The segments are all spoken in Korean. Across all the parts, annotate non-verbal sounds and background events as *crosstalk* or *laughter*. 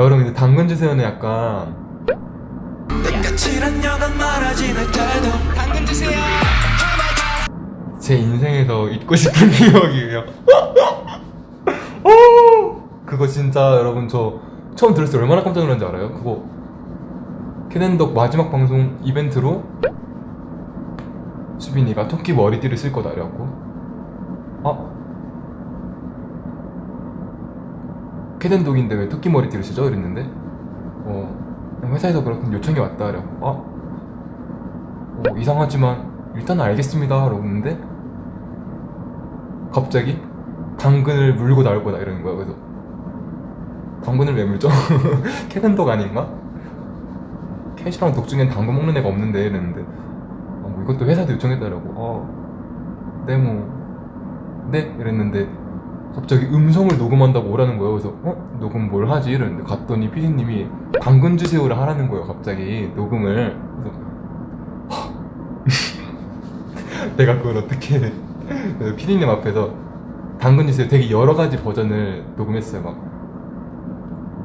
여러분 근데 당근 주세요는 약간 제 인생에서 잊고 싶은 *laughs* 기억이에요. 오! 그거 진짜 여러분 저 처음 들었을 때 얼마나 깜짝 놀랐는지 알아요? 그거 캐넨덕 마지막 방송 이벤트로 수빈이가 토끼 머리띠를 쓸 거다 이래갖고 아 캐넨독인데 왜 토끼 머리띠를 쓰죠? 이랬는데. 어 회사에서 그렇게 요청이 왔다. 이래갖고 아 어, 이상하지만 일단 알겠습니다. 했는데 갑자기 당근을 물고 나올 거다 이러는 거야 그래서. 당근을 왜 물죠? *laughs* 캐넨독 아닌가? 캐시랑 독 중엔 당근 먹는 애가 없는데 이랬는데. 아, 뭐 이것도 회사도 요청했다라고. 어, 네 뭐 네 이랬는데 갑자기 음성을 녹음한다고 오라는 거예요. 그래서 어? 녹음 뭘 하지? 이랬는데 갔더니 피디님이 당근 주세요를 하라는 거예요 갑자기 녹음을. 그래서 *laughs* 내가 그걸 어떻게 피디님 앞에서 당근 주세요 되게 여러 가지 버전을 녹음했어요 막.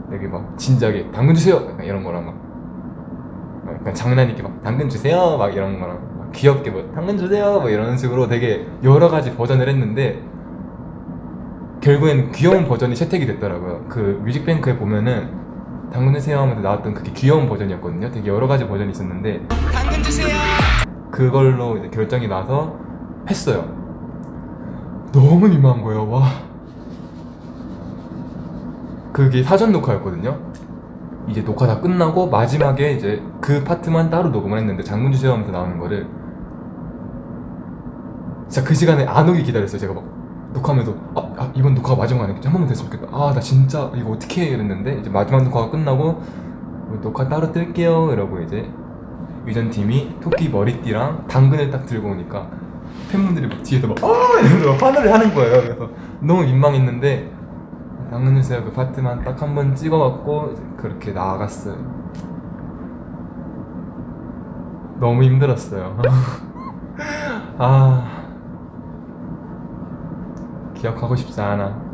되게 막 진작에 당근 주세요 이런 거랑 막, 막 약간 장난 있게 막 당근 주세요! 막 이런 거랑 막 귀엽게 뭐 당근 주세요! 뭐 이런 식으로 되게 여러 가지 버전을 했는데 결국에는 귀여운 버전이 채택이 됐더라고요 그 뮤직뱅크에 보면은 당근 주세요 하면서 나왔던 그게 귀여운 버전이었거든요 되게 여러 가지 버전이 있었는데 당근 주세요 그걸로 이제 결정이 나서 했어요. 너무 민망한 거예요. 와. 그게 사전 녹화였거든요. 이제 녹화 다 끝나고 마지막에 이제 그 파트만 따로 녹음을 했는데 장군 주세요 하면서 나오는 거를 진짜 그 시간에 안 오길 기다렸어요. 제가 막 녹화하면서 아, 아, 이번 녹화가 마지막 아니겠지? 한 번만 됐으면 좋겠다. 아 나 진짜 이거 어떻게 해 이랬는데 이제 마지막 녹화가 끝나고 녹화 따로 뜰게요 이러고 이제 위전팀이 토끼 머리띠랑 당근을 딱 들고 오니까 팬분들이 막 뒤에서 막 아! 이러면서 환호를 하는 거예요. 그래서 너무 민망했는데 당근 주세요 그 파트만 딱 한 번 찍어갖고 그렇게 나아갔어요. 너무 힘들었어요. *laughs* 아 기억하고 싶지 않아.